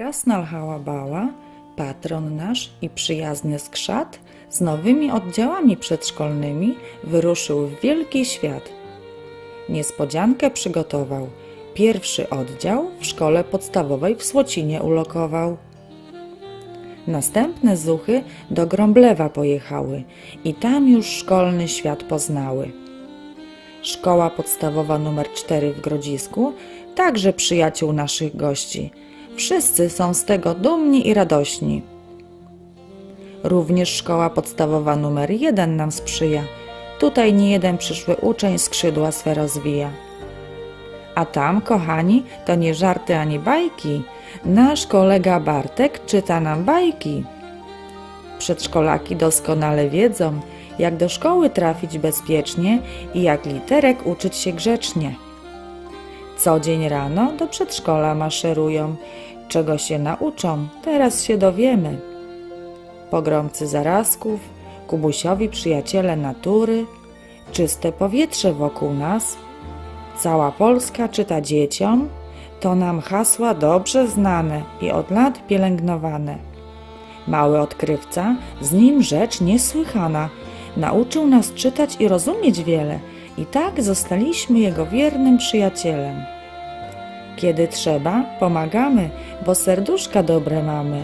Krasnal Hałabała, patron nasz i przyjazny skrzat, z nowymi oddziałami przedszkolnymi wyruszył w wielki świat. Niespodziankę przygotował. Pierwszy oddział w szkole podstawowej w Słocinie ulokował. Następne zuchy do Grąblewa pojechały i tam już szkolny świat poznały. Szkoła podstawowa numer 4 w Grodzisku także przyjaciół naszych gości. Wszyscy są z tego dumni i radośni. Również szkoła podstawowa numer 1 nam sprzyja. Tutaj nie jeden przyszły uczeń skrzydła swe rozwija. A tam, kochani, to nie żarty ani bajki. Nasz kolega Bartek czyta nam bajki. Przedszkolaki doskonale wiedzą, jak do szkoły trafić bezpiecznie i jak literek uczyć się grzecznie. Co dzień rano do przedszkola maszerują. Czego się nauczą, teraz się dowiemy. Pogromcy zarazków, Kubusiowi przyjaciele natury, czyste powietrze wokół nas. Cała Polska czyta dzieciom, to nam hasła dobrze znane i od lat pielęgnowane. Mały odkrywca, z nim rzecz niesłychana, nauczył nas czytać i rozumieć wiele, i tak zostaliśmy jego wiernym przyjacielem. Kiedy trzeba, pomagamy, bo serduszka dobre mamy.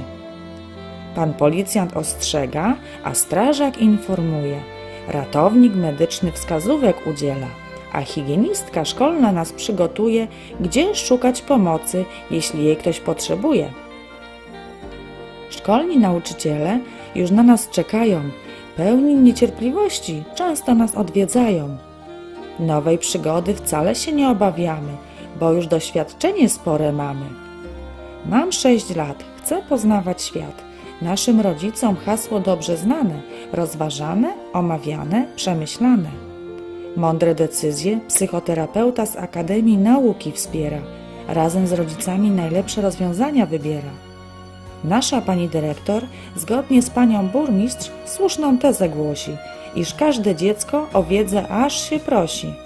Pan policjant ostrzega, a strażak informuje. Ratownik medyczny wskazówek udziela, a higienistka szkolna nas przygotuje, gdzie szukać pomocy, jeśli jej ktoś potrzebuje. Szkolni nauczyciele już na nas czekają, pełni niecierpliwości, często nas odwiedzają. Nowej przygody wcale się nie obawiamy, bo już doświadczenie spore mamy. Mam sześć lat, chcę poznawać świat. Naszym rodzicom hasło dobrze znane, rozważane, omawiane, przemyślane. Mądre decyzje psychoterapeuta z Akademii Nauki wspiera. Razem z rodzicami najlepsze rozwiązania wybiera. Nasza pani dyrektor, zgodnie z panią burmistrz, słuszną tezę głosi, iż każde dziecko o wiedzę aż się prosi.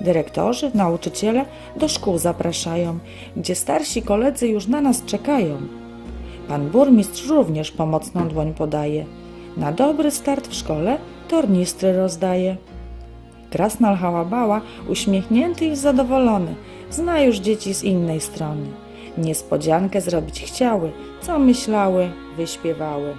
Dyrektorzy, nauczyciele do szkół zapraszają, gdzie starsi koledzy już na nas czekają. Pan burmistrz również pomocną dłoń podaje. Na dobry start w szkole tornistry rozdaje. Krasnal Hałabała, uśmiechnięty i zadowolony, zna już dzieci z innej strony. Niespodziankę zrobić chciały, co myślały, wyśpiewały.